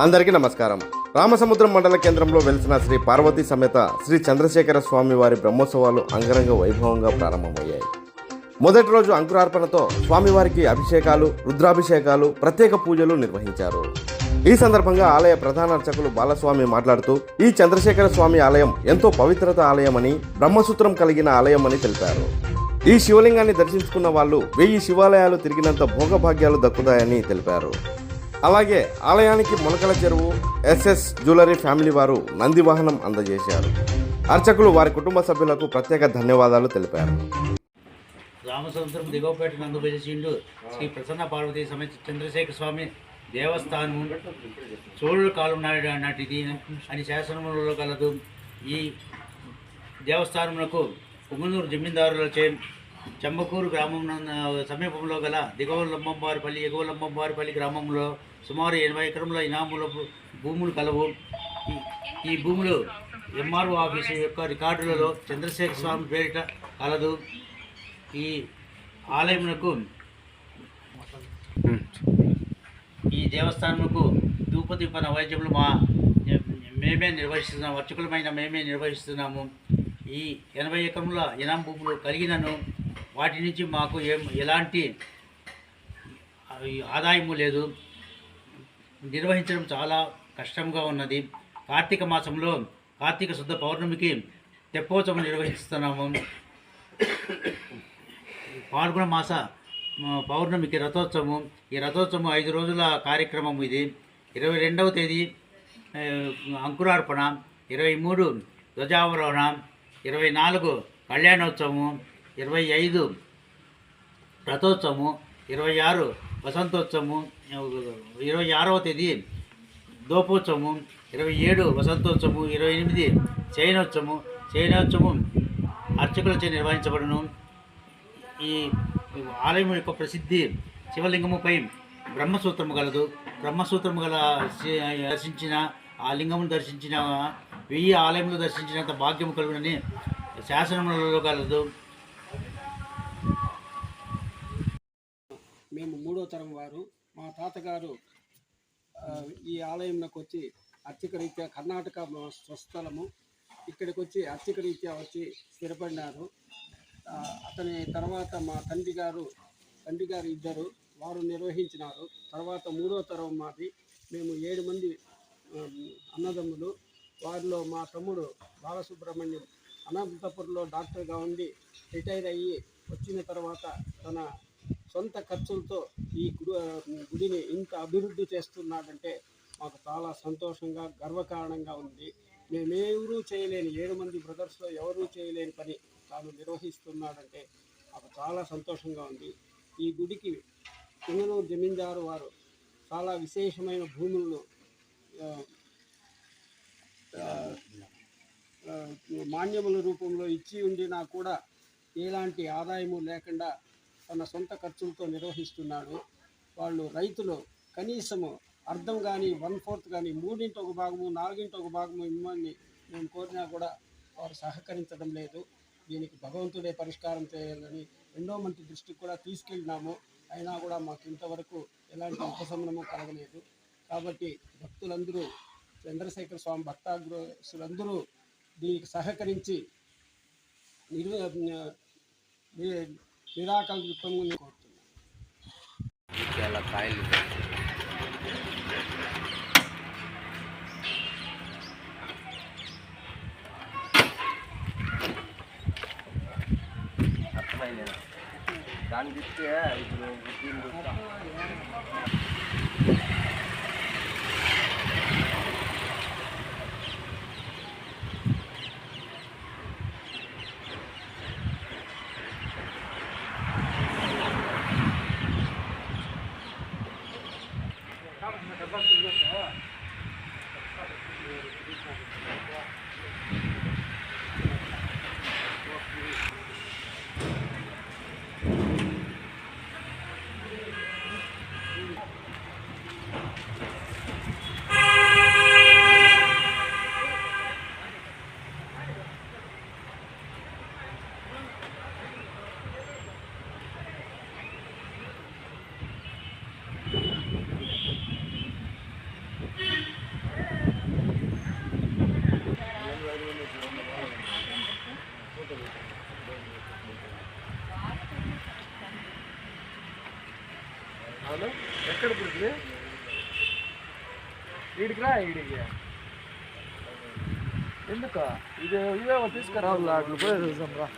అందరికీ నమస్కారం. రామసముద్రం మండల కేంద్రంలో వెలిసిన శ్రీ పార్వతీ సమేత శ్రీ చంద్రశేఖర స్వామి వారి బ్రహ్మోత్సవాలు అంగరంగ వైభవంగా ప్రారంభమయ్యాయి. మొదటి రోజు అంకురార్పణతో స్వామివారికి అభిషేకాలు రుద్రాభిషేకాలు ప్రత్యేక పూజలు నిర్వహించారు. ఈ సందర్భంగా ఆలయ ప్రధాన అర్చకులు బాలస్వామి మాట్లాడుతూ ఈ చంద్రశేఖర స్వామి ఆలయం ఎంతో పవిత్రత ఆలయమని బ్రహ్మసూత్రం కలిగిన ఆలయమని తెలిపారు. ఈ శివలింగాన్ని దర్శించుకున్న వాళ్ళు వెయ్యి శివాలయాలు తిరిగినంత భోగభాగ్యాలు దక్కుతాయని తెలిపారు. అలాగే ఆలయానికి మొలకల చెరువు ఎస్ఎస్ జ్యువెలరీ ఫ్యామిలీ వారు నంది వాహనం అందజేశారు. అర్చకులు వారి కుటుంబ సభ్యులకు ప్రత్యేక ధన్యవాదాలు తెలిపారు. రామసముద్రం దిగవపేట నందు శ్రీ ప్రసన్న పార్వతీ సమేత చంద్రశేఖర స్వామి దేవస్థానం చోళుల కాలం నాటి నాటిది అని శాసనములలో కలదు. ఈ దేవస్థానములకు పుంగనూరు జమీందారులచే చెంబకూరు గ్రామం సమీపంలో గల దిగువ లంబంబారిపల్లి ఎగువ లంబంబారిపల్లి గ్రామంలో సుమారు ఎనభై ఎకరముల ఇనాముల భూములు కలవు. ఈ- భూములు ఎంఆర్ఓ ఆఫీసు యొక్క రికార్డులలో చంద్రశేఖర స్వామి పేరిట కలదు. ఈ ఆలయమునకు ఈ దేవస్థానముకు ధూపదీప వైద్యములు మా మేమే నిర్వహిస్తున్నాము. అర్చకులమైన మేమే నిర్వహిస్తున్నాము. ఈ ఎనభై ఎకరముల ఇనాం భూములు కలిగినను వాటి నుంచి మాకు ఏం ఎలాంటి ఆదాయము లేదు. నిర్వహించడం చాలా కష్టంగా ఉన్నది. కార్తీక మాసంలో కార్తీక శుద్ధ పౌర్ణమికి తెప్పోత్సవం నిర్వహిస్తున్నాము. పాల్గొన మాస పౌర్ణమికి రథోత్సవం ఈ రథోత్సవం ఐదు రోజుల కార్యక్రమం ఇది. ఇరవై రెండవ తేదీ అంకురార్పణ. ఇరవై మూడు ధ్వజావరోహణ. ఇరవై నాలుగు కళ్యాణోత్సవము. ఇరవై ఐదు. రథోత్సవము. ఇరవై ఆరు. వసంతోత్సవము. ఇరవై ఆరవ తేదీ దోపోత్సవము. ఇరవై ఏడు. వసంతోత్సవము. ఇరవై ఎనిమిది. చైనోత్సవము. చైనోత్సవం అర్చకులచే నిర్వహించబడును. ఈ ఆలయం యొక్క ప్రసిద్ధి శివలింగముపై బ్రహ్మసూత్రము గలదు. బ్రహ్మసూత్రము గల దర్శించిన ఆ లింగమును దర్శించిన వెయ్యి ఆలయములు దర్శించినంత భాగ్యము కలుగునని శాసనములలో కలదు మేము మూడో తరం వారు. మా తాతగారు ఈ ఆలయంలోకి వచ్చి అర్చక రీత్యా కర్ణాటక స్వస్థలము ఇక్కడికి వచ్చి అర్చక రీత్యా వచ్చి స్థిరపడినారు. అతని తర్వాత మా తండ్రి గారు తండ్రి గారు ఇద్దరు వారు నిర్వహించినారు. తర్వాత మూడో తరం మాది. మేము ఏడు మంది అన్నదమ్ములు. వారిలో మా తమ్ముడు బాలసుబ్రహ్మణ్యం అనంతపురంలో డాక్టర్గా ఉండి రిటైర్ అయ్యి వచ్చిన తర్వాత తన సొంత ఖర్చులతో ఈ గుడి గుడిని ఇంత అభివృద్ధి చేస్తున్నాడంటే మాకు చాలా సంతోషంగా గర్వకారణంగా ఉంది. మేమెవరూ చేయలేని ఏడు మంది బ్రదర్స్లో ఎవరూ చేయలేని పని తాను నిర్వహిస్తున్నాడంటే మాకు చాలా సంతోషంగా ఉంది. ఈ గుడికి పుంగనూరు జమీందారు వారు చాలా విశేషమైన భూములను మాన్యముల రూపంలో ఇచ్చి ఉండినా కూడా ఎలాంటి ఆదాయము లేకుండా తన సొంత ఖర్చులతో నిర్వహిస్తున్నాడు. వాళ్ళు రైతులు కనీసము అర్థం కానీ వన్ ఫోర్త్ కానీ మూడింటి ఒక భాగము నాలుగింటి ఒక భాగము ఇమ్మని మేము కోరినా కూడా వారు సహకరించడం లేదు. దీనికి భగవంతుడే పరిష్కారం చేయాలని రెండో మంత్రి దృష్టికి కూడా తీసుకెళ్ళినాము. అయినా కూడా మాకు ఇంతవరకు ఎలాంటి ఉపశమనము కలగలేదు. కాబట్టి భక్తులందరూ చంద్రశేఖర స్వామి భక్తాగ్రస్తులందరూ దీనికి సహకరించి నిర్వ నిరాకలి దుఃఖంగా కోరుతున్నాను కాయలు దానికి ఇస్తే ఇప్పుడు Thank you. ఈడికి రా ఈడికి. ఎందుక? ఇది ఇవే తీసుకురావాలి అట్లా పోయి చూసాం రా